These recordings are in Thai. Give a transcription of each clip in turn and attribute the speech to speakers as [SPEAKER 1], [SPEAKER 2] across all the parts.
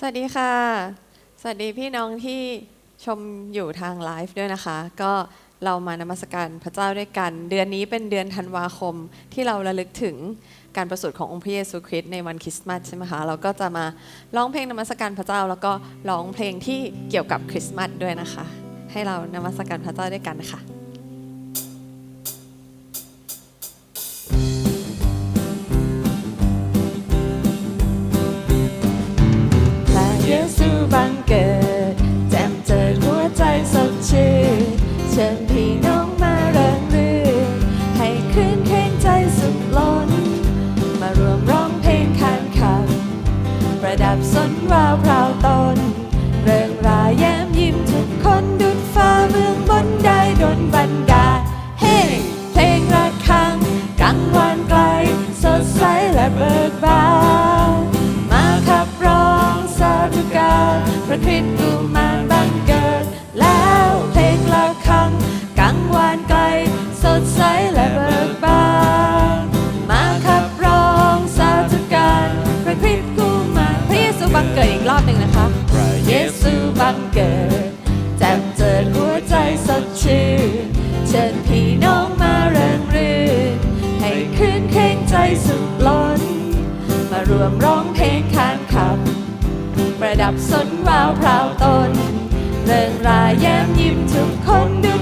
[SPEAKER 1] สวัสดีค่ะ สวัสดีพี่น้องที่ชมอยู่ทางไลฟ์ด้วยนะคะ ก็เรามานมัสการพระเจ้าด้วยกัน เดือนนี้เป็นเดือนธันวาคมที่เราระลึกถึงการประสูติขององค์พระเยซูคริสต์ในวันคริสต์มาสใช่ไหมคะ เราก็จะมาร้องเพลงนมัสการพระเจ้า แล้วก็ร้องเพลงที่เกี่ยวกับคริสต์มาสด้วยนะคะ ให้เรานมัสการพระเจ้าด้วยกันค่ะ สนราวพราวตน เริงรายแย้มยิ้มทุกคนดู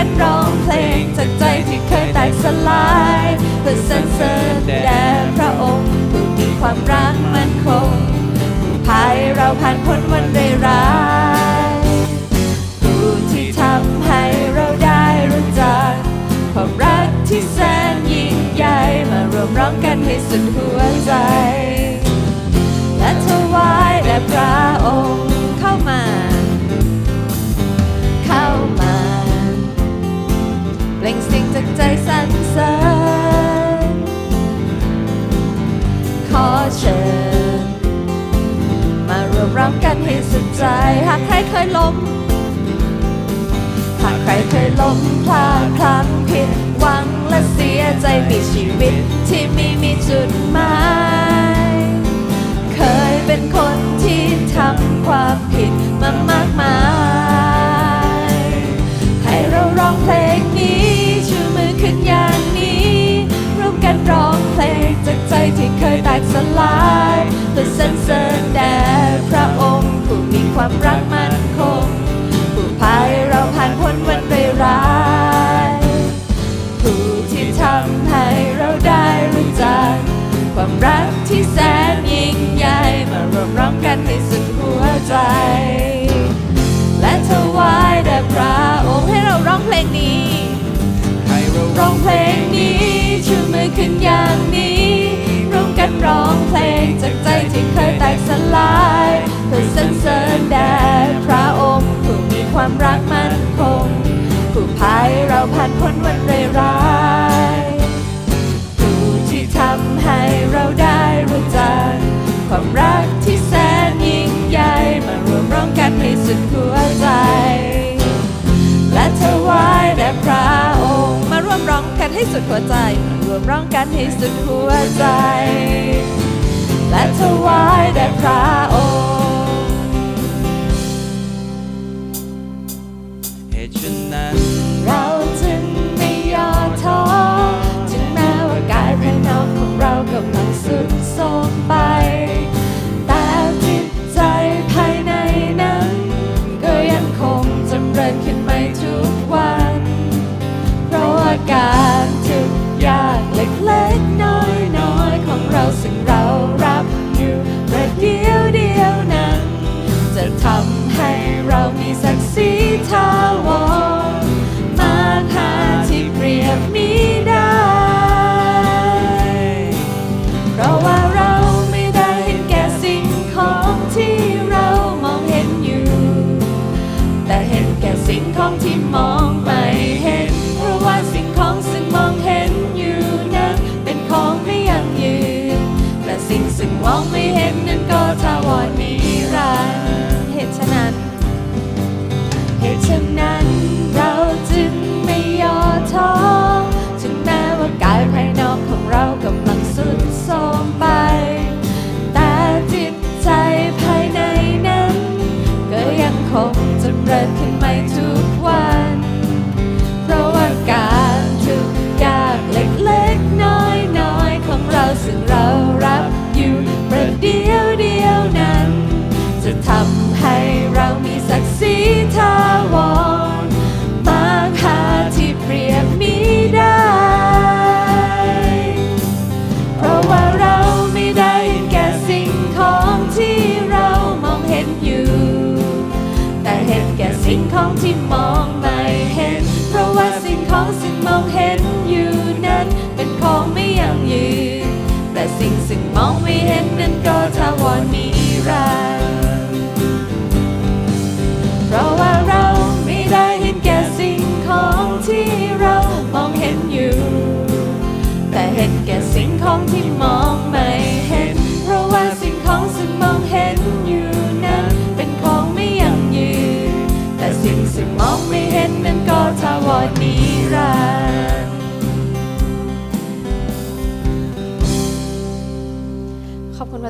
[SPEAKER 1] ันร้องเพลงจากใจ
[SPEAKER 2] ที่เค
[SPEAKER 1] ยแตกสลายเพื่อสรรเสริญแด่พระองค์ผู้มีความรักมั่นคงผู้พายเราผ่านพ้นวันร้ายผู้ที่ทำให้เราได้รู้จักความรักที่แสนยิ่งใหญ่มารวมร้องกันให้สุดหัวใจ และถวายแด่พระองค์เข้ามา สายขอเชิญ มาร่วมรำกันให้สุดใจ หากใครเคยล้ม หากใครเคยล้มพลาดพลั้งผิดหวังและเสียใจมีชีวิตที่ไม่มีจุดหมาย ความรักมันคงผู้พาให้เราผ่านพ้นวันร้ายๆผู้ที่ทำให้เราได้รู้จัก ความรักที่แสนยิ่งใหญ่มารวมร้องกันให้สุดหัวใจ และถวายแด่พระองค์ให้เราร้องเพลงนี้
[SPEAKER 2] ให้เรา
[SPEAKER 1] ร้องเพลงนี้ชูมือขึ้นอย่างนี้ งเพลงจากใจที่เคยแตกสลายเพื่อสรรเสริญแด่พระองค์ผู้มีความรักมั่นคงผู้พาให้เราผ่านพ้นวันร้ายผู้ที่ทำให้เราได้รู้จักความรักที่แสนยิ่งใหญ่มารวมร้องกันให้สุดหัวใจ และถวายแด่พระองค์มาร่วมร้องกันให้สุดหัวใจ มารวมร้องกันให้สุดหัวใจ และถวายแด่พระองค์
[SPEAKER 2] เหตุฉะนั้น
[SPEAKER 1] เราจึงไม่ย่อท้อถึงแม้ว่ากายภายนอกของเรากำลังสุดโทรมไป จำเเห็นนั้นก็ทาวรนิรันดร์เพราะว่าเราไม่ได้เห็นแก่สิ่งของที่เรามองเห็นอยู่ แต่เห็นแก่สิ่งของที่มองไม่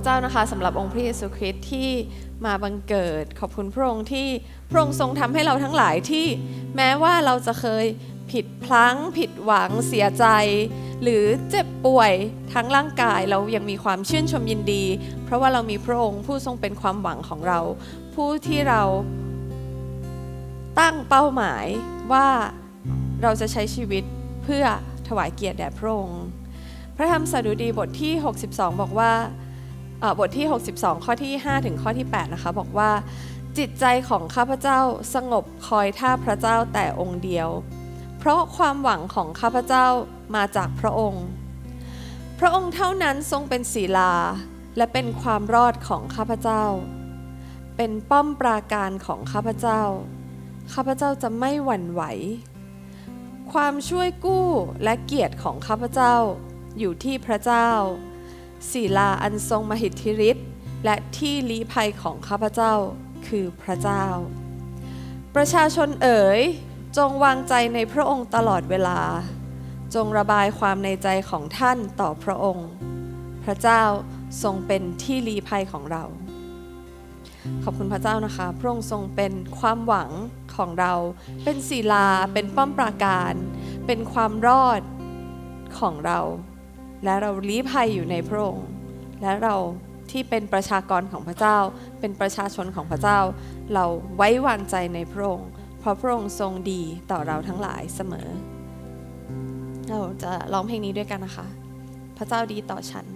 [SPEAKER 1] ระเจ้านะคะสำหรับองค์พระเยซูคริสต์ที่มาบังเกิด ขอบคุณพระองค์ที่พระองค์ทรงทำให้เราทั้งหลายที่ แม้ว่าเราจะเคยผิดพลั้ง ผิดหวังเสียใจ หรือเจ็บป่วยทั้งร่างกายเรายังมีความชื่นชมยินดี เพราะว่าเรามีพระองค์ผู้ทรงเป็นความหวังของเรา ผู้ที่เราตั้งเป้าหมายว่าเราจะใช้ชีวิตเพื่อถวายเกียรติแด่พระองค์พระธรรมสดุดีบทที่ 62 บอกว่า บทที่ 62 ข้อที่ 5 ถึงข้อที่ 8 นะคะ บอกว่า จิตใจของข้าพเจ้าสงบคอยท่าพระเจ้าแต่องค์เดียว เพราะความหวังของข้าพเจ้ามาจากพระองค์ พระองค์เท่านั้นทรงเป็นศีลา และเป็นความรอดของข้าพเจ้า เป็นป้อมปราการของข้าพเจ้า ข้าพเจ้าจะไม่หวั่นไหว ความช่วยกู้และเกียรติของข้าพเจ้าอยู่ที่พระเจ้า ศีลาอันทรงมหิทธิฤทธิ์และที่ลี้ภัยของข้าพเจ้าคือพระเจ้า ประชาชนเอ๋ยจงวางใจในพระองค์ตลอดเวลา จงระบายความในใจของท่านต่อพระองค์ พระเจ้าทรงเป็นที่ลีภัยของเรา ขอบคุณพระเจ้านะคะ พระองค์ทรงเป็นความหวังของเรา เป็นศิลา เป็นป้อมปราการ เป็นความรอดของเรา และเราลี้ภัยอยู่ในพระองค์ และเราที่เป็นประชากรของพระเจ้า เป็นประชาชนของพระเจ้า เราไว้วางใจในพระองค์ เพราะพระองค์ทรงดีต่อเราทั้งหลายเสมอ เราจะร้องเพลงนี้ด้วยกันนะคะ พระเจ้าดีต่อฉัน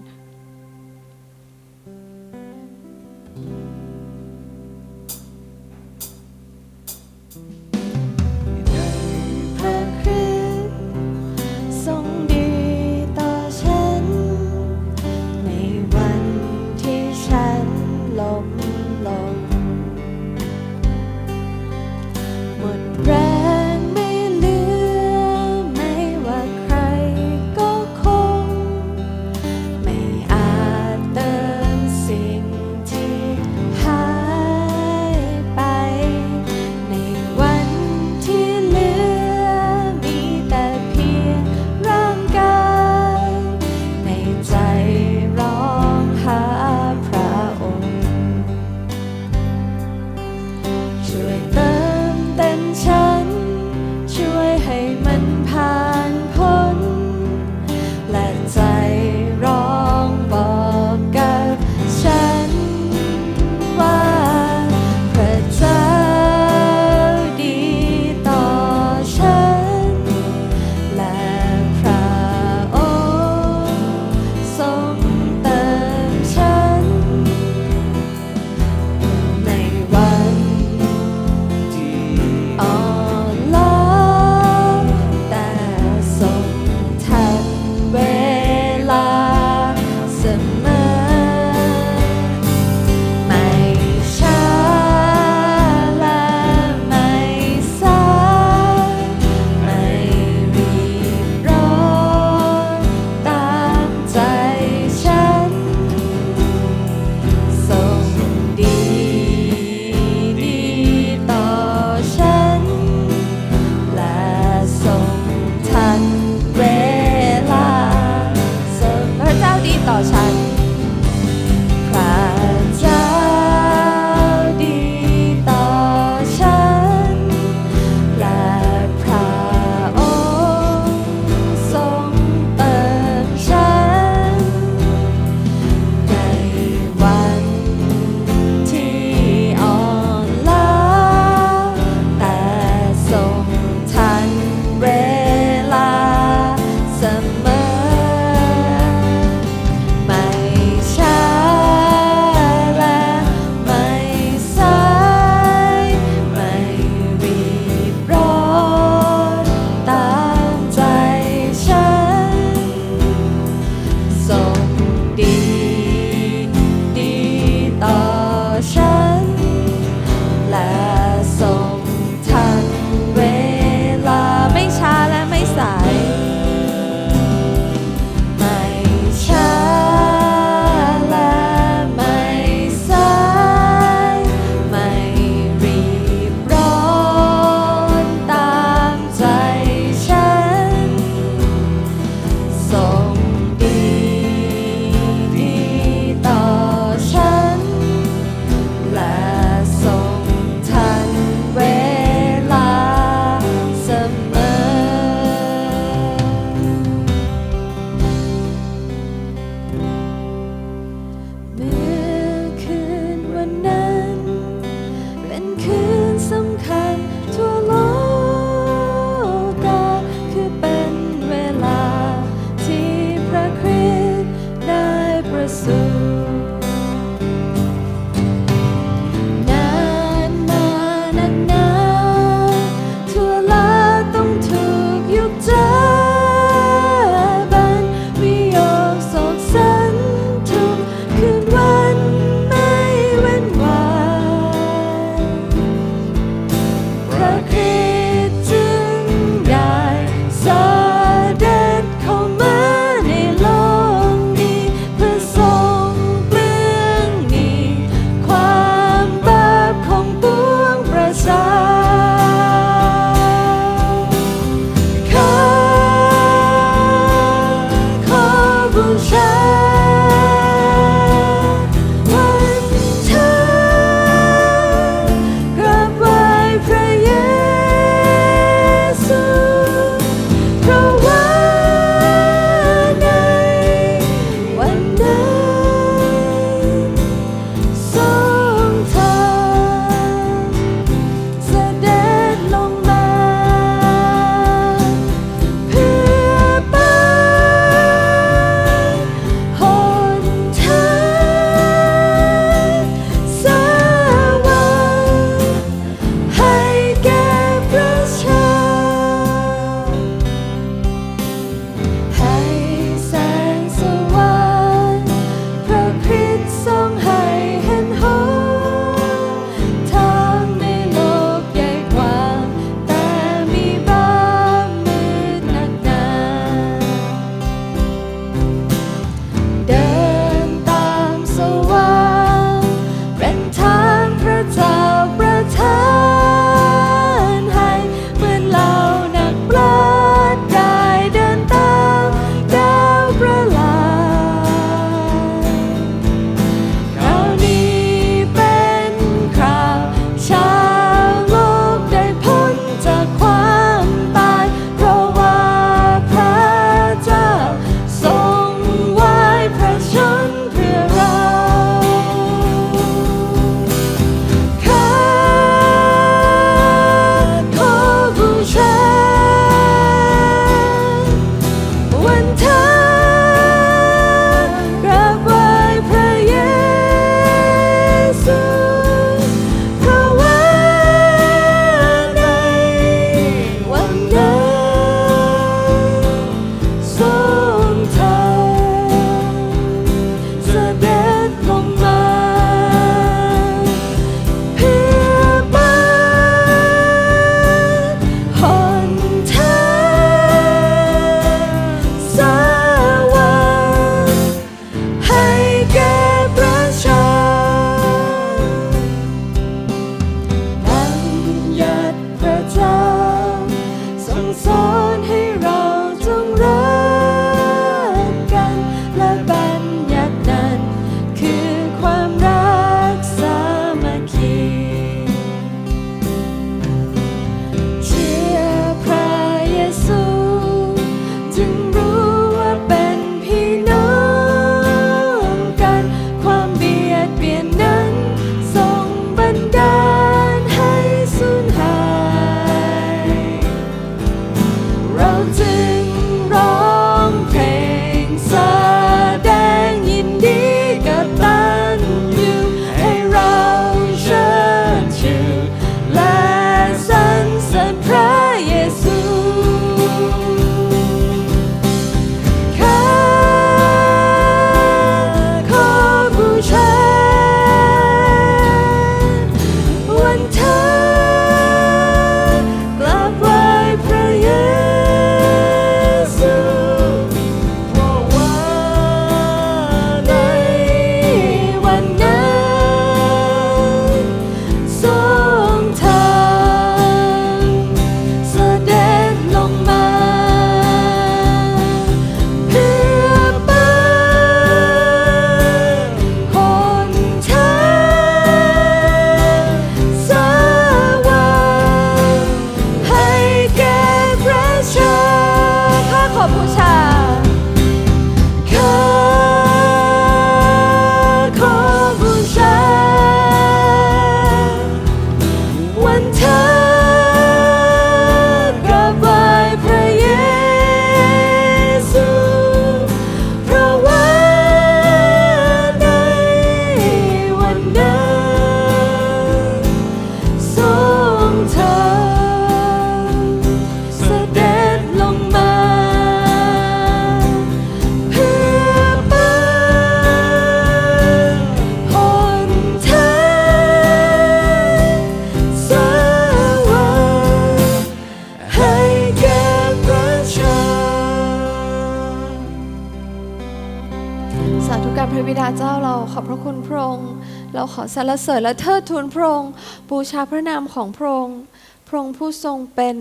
[SPEAKER 1] สาธุการพระบิดาเจ้าเราขอบพระคุณพระองค์ เราขอสรรเสริญและเทิดทูนพระองค์บูชาพระนามของพระองค์พระองค์ผู้ทรงเป็น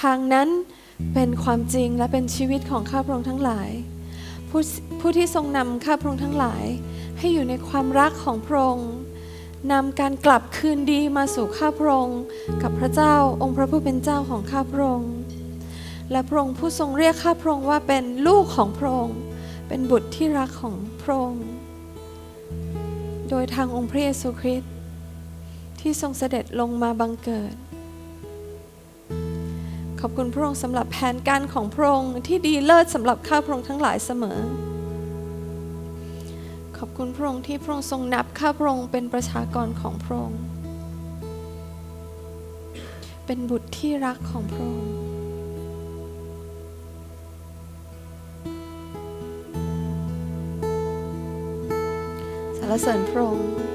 [SPEAKER 1] ทางนั้นเป็นความจริงและเป็นชีวิตของข้าพระองค์ทั้งหลายผู้ผู้ที่ทรงนำข้าพระองค์ทั้งหลาย ให้อยู่ในความรักของพระองค์นำการกลับคืนดีมาสู่ข้าพระองค์กับพระเจ้าองค์พระผู้เป็นเจ้าของข้าพระองค์และพระองค์ผู้ทรงเรียกข้าพระองค์ว่าเป็นลูกของพระองค์เป็นบุตรที่รักของพ ระองค์ โดยทางองค์พระเยซูคริสต์ที่ทรงเสด็จลงมาบังเกิด ขอบคุณพระองค์สำหรับแผนการของพระองค์ที่ดีเลิศสำหรับข้าพระองค์ทั้งหลายเสมอ ขอบคุณพระองค์ที่พระองค์ทรงนับข้าพระองค์เป็นประชากรของพระองค์ เป็นบุตรที่รักของพระองค์ รรเสริญพระองค์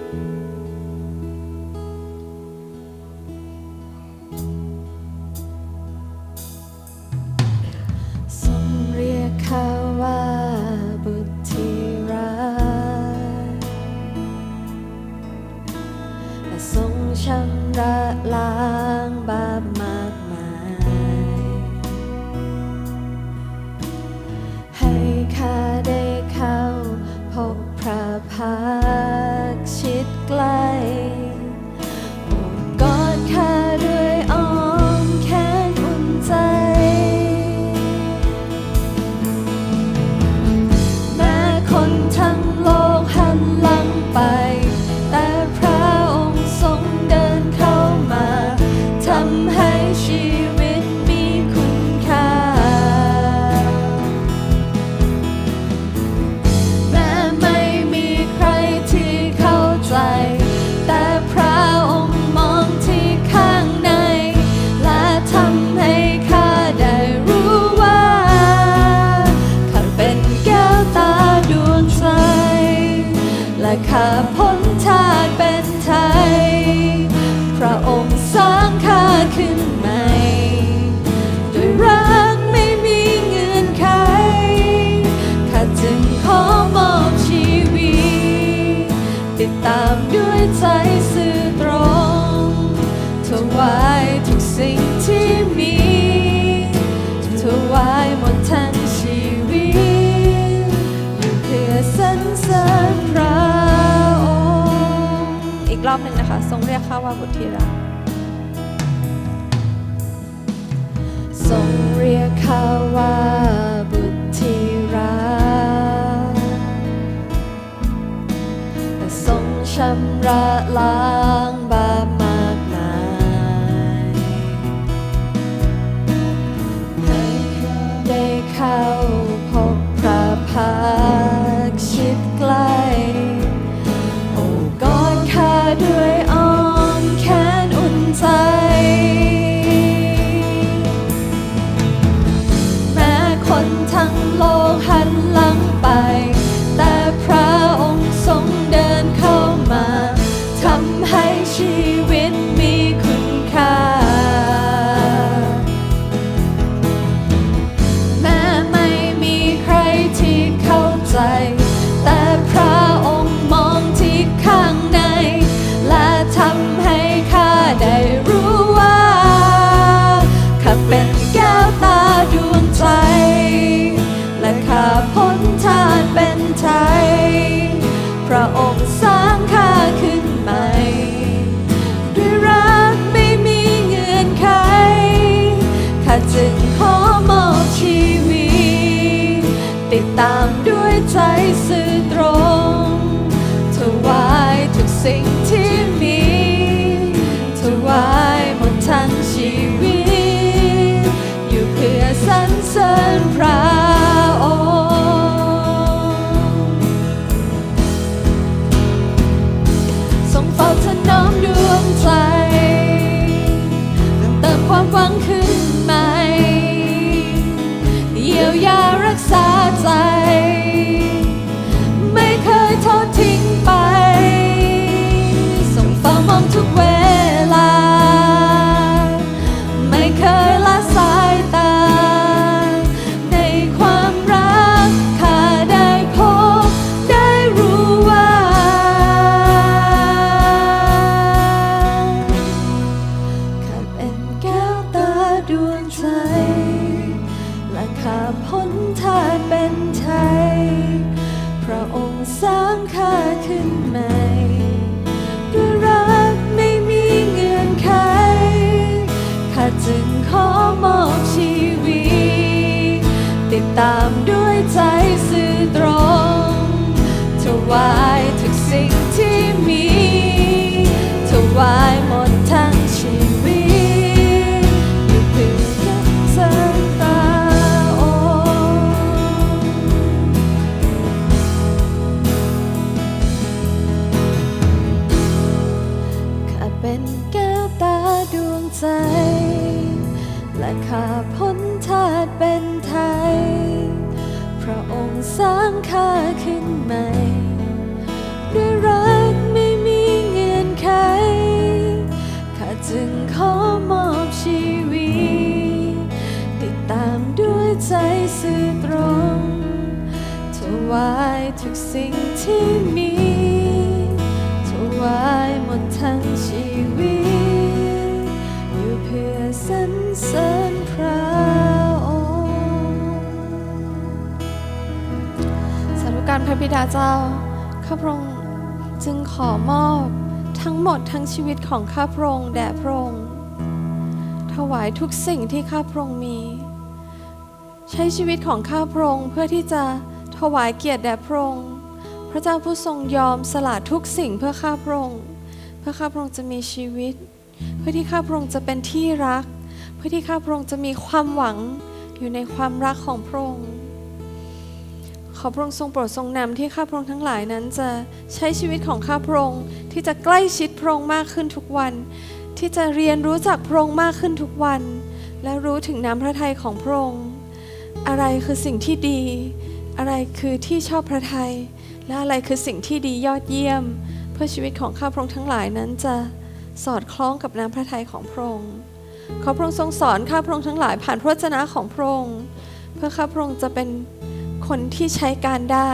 [SPEAKER 1] อบหนึ่งนะคะ ทรงเรียกข้าว่าบุตรที่รักทรงเรียกข้าว่าบุตรที่รักและทรงชำระล้าง พ้นทาเป็นไทย พระองค์สร้างข้าขึ้นใหม่ สิ่งที่มีถวายหมดทั้งชีวิต อยู่เพื่อสรรเสริญพระองค์สาธุการพระบิดาเจ้า ข้าพระองค์จึงขอมอบทั้งหมดทั้งชีวิตของข้าพระองค์แด่พระองค์ถวายทุกสิ่งที่ข้าพระองค์มี ใช้ชีวิตของข้าพระองค์เพื่อที่จะถวายเกียรติแด่พระองค์ พระเจ้าผู้ทรงยอมสละทุกสิ่งเพื่อข้าพระองค์ เพื่อข้าพระองค์จะมีชีวิต เพื่อที่ข้าพระองค์จะเป็นที่รัก เพื่อที่ข้าพระองค์จะมีความหวังอยู่ในความรักของพระองค์ขอพระองค์ทรงโปรดทรงนำที่ข้าพระองค์ทั้งหลายนั้นจะใช้ชีวิตของข้าพระองค์ที่จะใกล้ชิดพระองค์มากขึ้นทุกวัน ที่จะเรียนรู้จักพระองค์มากขึ้นทุกวัน และรู้ถึงน้ำพระทัยของพระองค์ อะไรคือสิ่งที่ดี อะไรคือที่ชอบพระทัย และอะไรคือสิ่งที่ดียอดเยี่ยม เพื่อชีวิตของข้าพระองค์ทั้งหลายนั้นจะสอดคล้องกับน้ำพระทัยของพระองค์ขอพระองค์ทรงสอนข้าพระองค์ทั้งหลายผ่านพระวจนะของพระองค์เพื่อข้าพระองค์จะเป็นคนที่ใช้การได้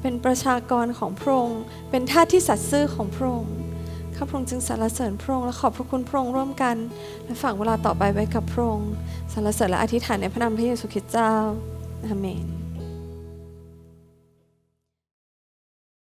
[SPEAKER 1] เป็นประชากรของพระองค์เป็นท่าที่สัตย์ซื่อของพระองค์ข้าพระองค์จึงสรรเสริญพระองค์และขอบพระคุณพระองค์ร่วมกัน และฝากเวลาต่อไปไว้กับพระองค์สรรเสริญและอธิษฐานในพระนามพระเยซูคริสต์เจ้าอาเมน